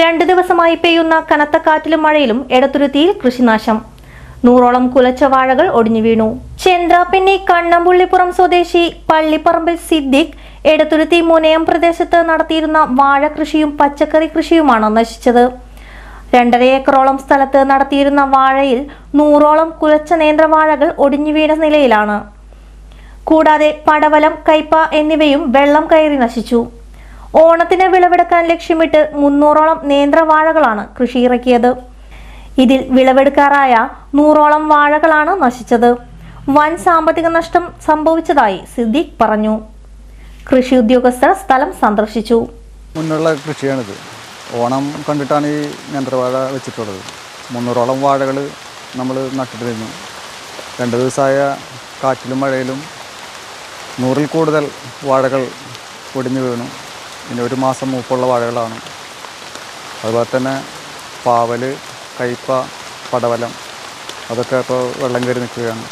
രണ്ടു ദിവസമായി പെയ്യുന്ന കനത്ത കാറ്റിലും മഴയിലും എടത്തുരുത്തിയിൽ കൃഷിനാശം. നൂറോളം കുലച്ച വാഴകൾ ഒടിഞ്ഞു വീണു. ചെന്ത്രാപ്പിന്നി കണ്ണമ്പുള്ളിപ്പുറം സ്വദേശി പള്ളിപ്പറമ്പിൽ സിദ്ദിഖ് എടത്തുരുത്തി മുനയം പ്രദേശത്ത് നടത്തിയിരുന്ന വാഴ കൃഷിയും പച്ചക്കറി കൃഷിയുമാണ് നശിച്ചത്. രണ്ടര ഏക്കറോളം സ്ഥലത്ത് നടത്തിയിരുന്ന വാഴയിൽ നൂറോളം കുലച്ച നേന്ത്രവാഴകൾ ഒടിഞ്ഞു വീണ നിലയിലാണ്. കൂടാതെ പടവലം കൈപ്പ എന്നിവയും വെള്ളം കയറി നശിച്ചു. ഓണത്തിന് വിളവെടുക്കാൻ ലക്ഷ്യമിട്ട് മുന്നൂറോളം നേന്ത്രവാഴകളാണ് കൃഷി ഇറക്കിയത് ഇതിൽ വിളവെടുക്കാറായ നൂറോളം വാഴകളാണ് നശിച്ചത്. വൻ സാമ്പത്തിക നഷ്ടം സംഭവിച്ചതായി സിദ്ദീഖ് പറഞ്ഞു. കൃഷി ഉദ്യോഗസ്ഥർ സ്ഥലം സന്ദർശിച്ചു. മുന്നുള്ള കൃഷിയാണിത്. ഓണം കണ്ടിട്ടാണ് ഈ നേന്ത്രവാഴ വെച്ചിട്ടുള്ളത്. മുന്നൂറോളം വാഴകൾ നമ്മൾ നട്ടിട്ടിരുന്നു രണ്ട് ദിവസമായ കാറ്റിലും മഴയിലും നൂറിൽ കൂടുതൽ വാഴകൾ പൊടിഞ്ഞു വീണു. ഇനി ഒരു മാസം മൂപ്പുള്ള വാഴകളാണ്. അതുപോലെ തന്നെ പാവൽ കയ്പ പടവലം അതൊക്കെ ഇപ്പോൾ വെള്ളം കയറി നിൽക്കുകയാണ്.